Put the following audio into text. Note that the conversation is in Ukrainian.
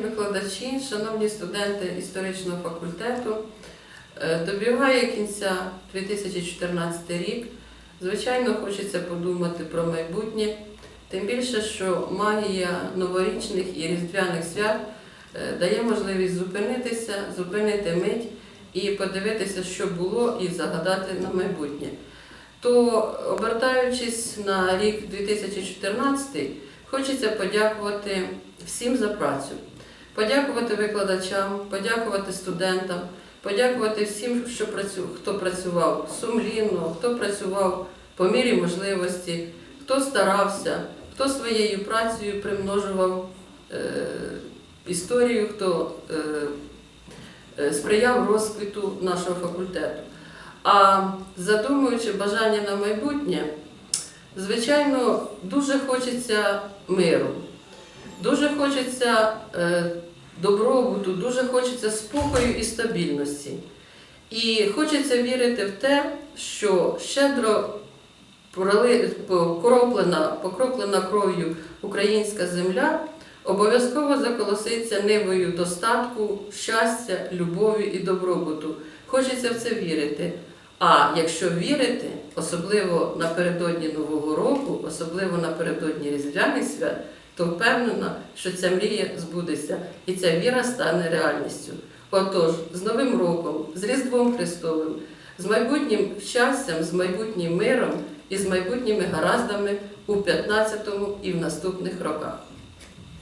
викладачі, шановні студенти історичного факультету, е, добігає кінця 2014 рік. Звичайно, хочеться подумати про майбутнє, тим більше, що магія новорічних і різдвяних свят е, дає можливість зупинитися, зупинити мить і подивитися, що було, і загадати на майбутнє. То, обертаючись на рік 2014, хочеться подякувати всім за працю, подякувати викладачам, подякувати студентам, подякувати всім, що працю... хто працював сумлінно, хто працював по мірі можливості, хто старався, хто своєю працею примножував е... історію, хто е... е, сприяв розквіту нашого факультету. А задумуючи бажання на майбутнє, звичайно, дуже хочеться миру, дуже хочеться е, добробуту, дуже хочеться спокою і стабільності. І хочеться вірити в те, що щедро покроплена, покроплена кров'ю українська земля обов'язково заколоситься нивою достатку, щастя, любові і добробуту. Хочеться в це вірити. А якщо вірити, особливо напередодні Нового року, особливо напередодні Різдвяних свят, то впевнена, що ця мрія збудеться і ця віра стане реальністю. Отож, з Новим роком, з Різдвом Христовим, з майбутнім щастям, з майбутнім миром і з майбутніми гараздами у 15-му і в наступних роках.